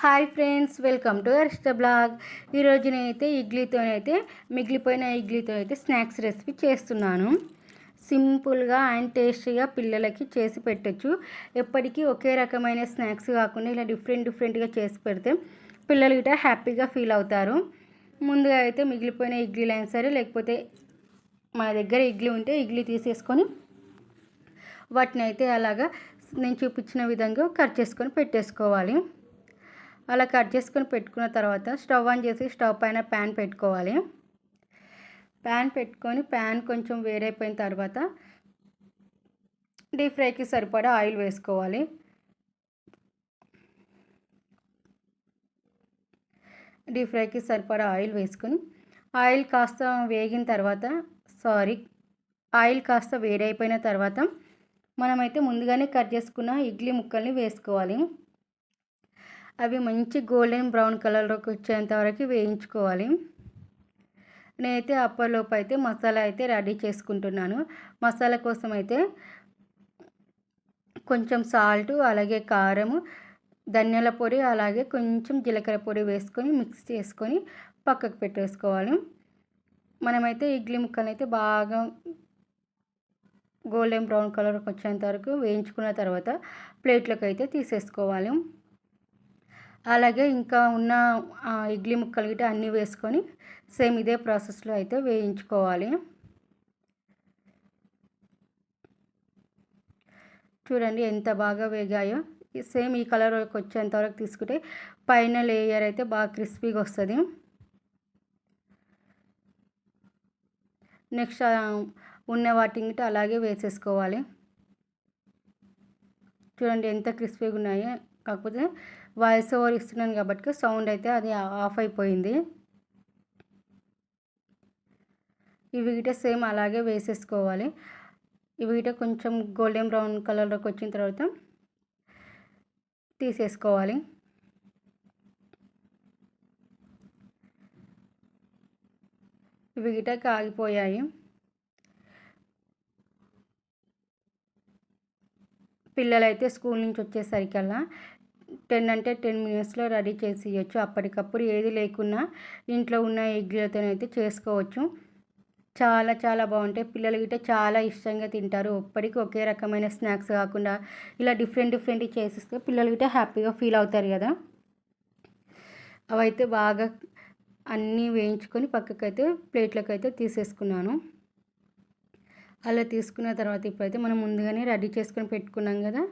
Hi friends welcome to Arishta blog. ఈరోజు నేనైతే ఇడ్లీతోనైతే మిగిలిపోయిన ఇడ్లీతో అయితే స్నాక్స్ రెసిపీ చేస్తున్నాను. సింపుల్గా అండ్ టేస్టీగా పిల్లలకి చేసి పెట్టచ్చు. ఎప్పటికీ ఒకే రకమైన స్నాక్స్ కాకుండా ఇలా డిఫరెంట్ డిఫరెంట్గా చేసి పెడితే పిల్లలు గిట హ్యాపీగా ఫీల్ అవుతారు. ముందుగా అయితే మిగిలిపోయిన ఇడ్లీలు అయినా సరే లేకపోతే మన దగ్గర ఇడ్లీ ఉంటే ఇడ్లీ తీసేసుకొని వాటిని అయితే అలాగా నేను చూపించిన విధంగా కట్ చేసుకొని పెట్టేసుకోవాలి. అలా కట్ చేసుకొని పెట్టుకున్న తర్వాత స్టవ్ ఆన్ చేసి స్టవ్ పైన ప్యాన్ పెట్టుకోవాలి. ప్యాన్ పెట్టుకొని ప్యాన్ కొంచెం వేరైపోయిన తర్వాత డీప్ ఫ్రైకి సరిపడా ఆయిల్ వేసుకోవాలి. డీప్ ఫ్రైకి సరిపడా ఆయిల్ వేసుకొని ఆయిల్ కాస్త వేగిన తర్వాత సారీ ఆయిల్ కాస్త వేడైపోయిన తర్వాత మనమైతే ముందుగానే కట్ చేసుకున్న ఇడ్లీ ముక్కల్ని వేసుకోవాలి. అవి మంచి గోల్డెన్ బ్రౌన్ కలర్లోకి వచ్చేంత వరకు వేయించుకోవాలి. నేనైతే అప్పలోపు అయితే మసాలా అయితే రెడీ చేసుకుంటున్నాను. మసాలా కోసం అయితే కొంచెం సాల్ట్ అలాగే కారము ధనియాల పొడి అలాగే కొంచెం జీలకర్ర పొడి వేసుకొని మిక్స్ చేసుకొని పక్కకు పెట్టేసుకోవాలి. మనమైతే ఇడ్లీ ముక్కలు అయితే బాగా గోల్డెన్ బ్రౌన్ కలర్కి వచ్చేంత వరకు వేయించుకున్న తర్వాత ప్లేట్లోకి అయితే తీసేసుకోవాలి. అలాగే ఇంకా ఉన్న ఇడ్లీ ముక్కలు గిట్ట అన్నీ వేసుకొని సేమ్ ఇదే ప్రాసెస్లో అయితే వేయించుకోవాలి. చూడండి ఎంత బాగా వేగాయో. సేమ్ ఈ కలర్ వచ్చేంత వరకు తీసుకుంటే పైన లేయర్ అయితే బాగా క్రిస్పీగా వస్తుంది. నెక్స్ట్ ఉన్న వాటిని అలాగే వేసేసుకోవాలి. చూడండి ఎంత క్రిస్పీగా ఉన్నాయో. కాకపోతే వాయిస్ ఓవర్ ఇస్తున్నాను కాబట్టి సౌండ్ అయితే అది ఆఫ్ అయిపోయింది. ఇవి గిట సేమ్ అలాగే వేసేసుకోవాలి. ఇవి గిట కొంచెం గోల్డెన్ బ్రౌన్ కలర్లోకి వచ్చిన తర్వాత తీసేసుకోవాలి. ఇవి గిట కాగిపోయాయి పిల్లలైతే స్కూల్ నుంచి వచ్చేసరికల్లా టెన్ అంటే టెన్ మినిట్స్లో రెడీ చేసి ఇవ్వచ్చు అప్పటికప్పుడు ఏది లేకున్నా ఇంట్లో ఉన్న ఎగ్లతోనైతే చేసుకోవచ్చు. చాలా చాలా బాగుంటాయి. పిల్లలు గిట్ట చాలా ఇష్టంగా తింటారు. ఒప్పటికి ఒకే రకమైన స్నాక్స్ కాకుండా ఇలా డిఫరెంట్ డిఫరెంట్ చేసిస్తే పిల్లలు గిట్ట హ్యాపీగా ఫీల్ అవుతారు కదా. అవైతే బాగా అన్నీ వేయించుకొని పక్కకైతే ప్లేట్లకైతే అయితే తీసేసుకున్నాను. అలా తీసుకున్న తర్వాత ఇప్పుడైతే మనం ముందుగానే రెడీ చేసుకొని పెట్టుకున్నాం కదా.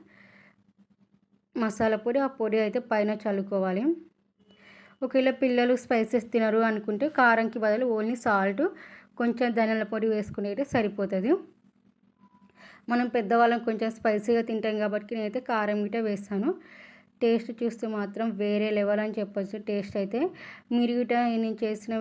మసాలా పొడి ఆ పొడి అయితే పైన చల్లుకోవాలి. ఒకవేళ పిల్లలు స్పైసెస్ తినరు అనుకుంటే కారంకి బదులు ఓన్లీ సాల్ట్ కొంచెం ధనియాల పొడి వేసుకుని సరిపోతుంది. మనం పెద్దవాళ్ళం కొంచెం స్పైసీగా తింటాం కాబట్టి నేనైతే కారం గిట్ట వేస్తాను. టేస్ట్ చూస్తే మాత్రం వేరే లెవెల్ అని చెప్పొచ్చు. టేస్ట్ అయితే మీరు గిట నేను చేసిన